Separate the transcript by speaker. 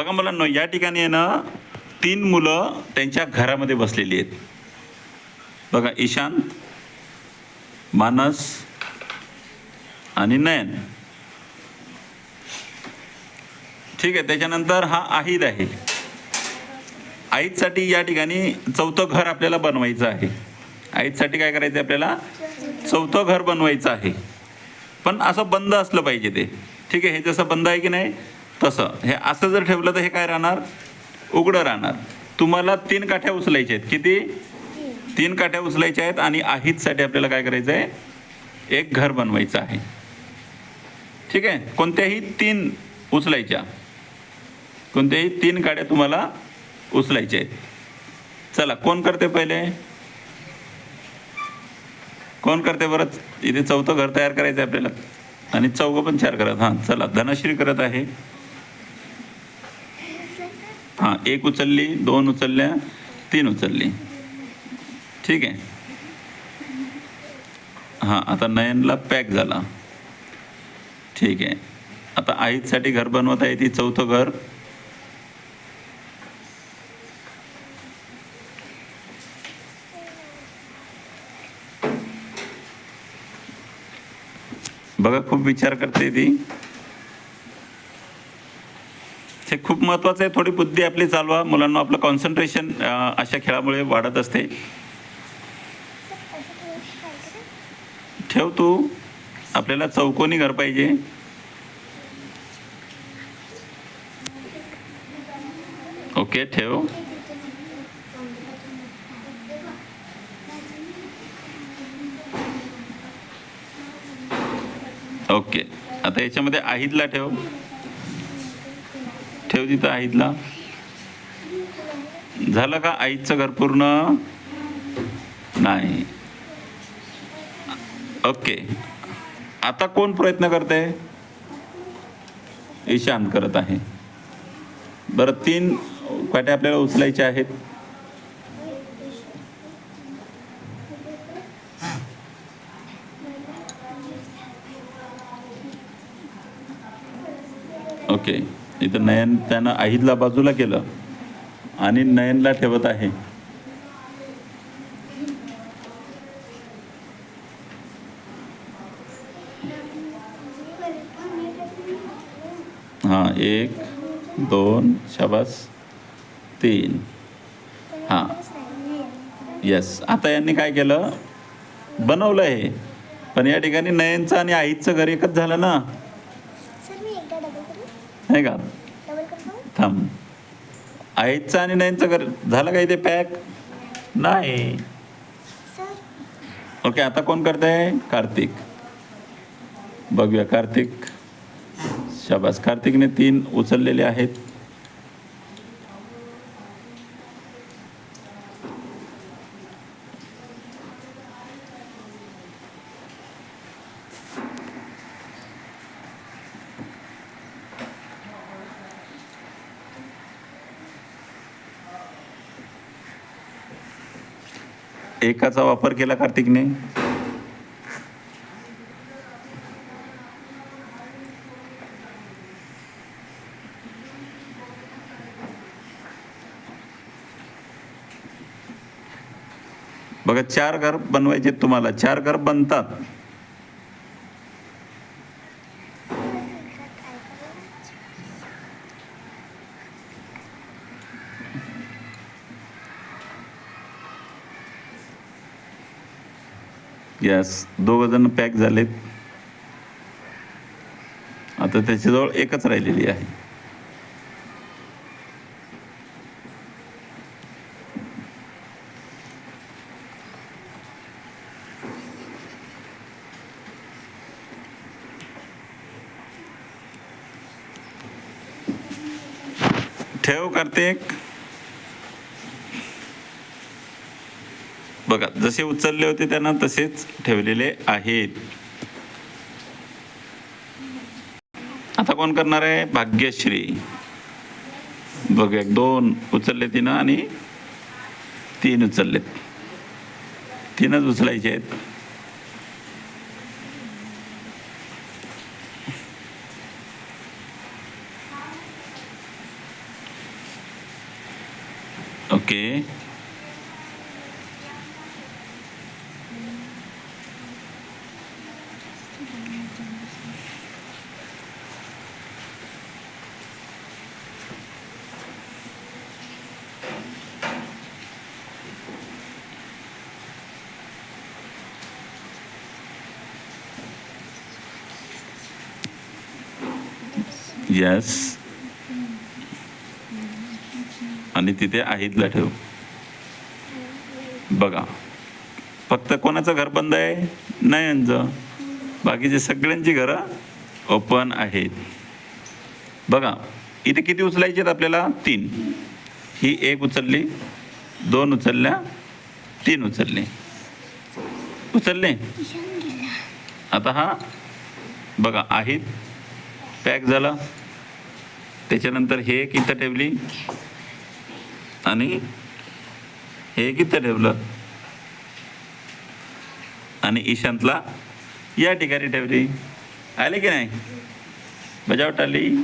Speaker 1: बघा मुलांनो या ठिकाणी आहे ना तीन मुलं त्यांच्या घरामध्ये बसलेली आहेत. बघा ईशांत मानस आणि नयन. ठीक आहे त्याच्यानंतर हा आहिद आहे. आईदसाठी या ठिकाणी चौथं घर आपल्याला बनवायचं आहे. आईदसाठी काय करायचं आहे आपल्याला? चौथं घर बनवायचं आहे. पण असं बंद असलं पाहिजे ते. ठीक आहे हे जसं बंद आहे की नाही? तसं. हे असं जर ठेवलं तर हे काय राहणार? उघडं राहणार. तुम्हाला तीन काठ्या उचलायच्या आहेत. किती? तीन काठ्या उचलायच्या आहेत आणि आहितसाठी आपल्याला काय करायचं आहे? एक घर बनवायचं आहे. ठीक आहे? कोणत्याही तीन उचलायच्या. कोणत्याही तीन काड्या तुम्हाला उचलायच्या आहेत. चला कोण करते पहिले? कोण करते बरं? इथे चौथं घर तयार करायचं आहे आपल्याला. आणि चौघं पण चार करत हां चला धनश्री करत आहे. हां एक उचलली दोन उचलल्या तीन उचलली. ठीक आहे? हां आता नयनला पॅक झाला. ठीक आहे. आता आईसाठी घर बनवत आहे ती चौथं घर. बघा खूप विचार करते ती हे खूप महत्त्वाचं आहे. थोडी बुद्धी आपली चालवा. मुलांना आपलं कॉन्सन्ट्रेशन अशा खेळामुळे वाढत असते. ठेव तू. आपल्याला चौकोनी घर पाहिजे. ओके ठेव. ओके. आता याच्यामध्ये आहिदला ठेव. ठेव तिथं आईतला. झालं का आईचं घर पूर्ण? नाही. ओके. आता कोण प्रयत्न करते ईशांत करत आहे. बरं तीन काट्या आपल्याला उचलायच्या आहेत. ओके. इथं नयन त्यानं आहिदला बाजूला केलं आणि नयनला ठेवत आहे. हां एक दोन शाबास तीन. हां. येस आता यांनी काय केलं? बनवलं हे पण या ठिकाणी नयनचं आणि आईचं घर एकच झालं ना? नाही का?
Speaker 2: करू
Speaker 1: थांब. आईचं आणि नयनचं घर झालं का इथे पॅक? नाही. ओके आता कोण करतंय? कार्तिक. बघूया कार्तिक. शाबास. कार्तिकने तीन उचललेले आहेत. एकाचा वापर केला कार्तिकने? बघा चार घर बनवायचे तुम्हाला. चार घर बनतात. यस दोघ जण पॅक झालेत. आता त्याच्याजवळ एकच राहिलेली आहे. ठेव कार्तिक. बघा जसे उचलले होते त्यांना तसेच ठेवलेले आहेत. आता कोण करणार आहे? भाग्यश्री. बघ एक दोन उचलले तिनं आणि तीन उचललेत. तीनच उचलायचे आहेत. ओके. यस आणि तिथे आहितला ठेव. बघा. फक्त कोणाचं घर बंद आहे? नयनचं बाकीचे सगळ्यांची घरं ओपन आहेत. बघा इथे किती उचलायचे आहेत आपल्याला? तीन. ही एक उचलली दोन उचलल्या तीन उचलले. उचलले? आता हा बघा आहेत. पॅक झाला. त्याच्यानंतर हे एक इथं ठेवली. आणि हे एक इथं ठेवलं. आणि ईशांतला या ठिकाणी ठेवली. आले की नाही? बजावट आली.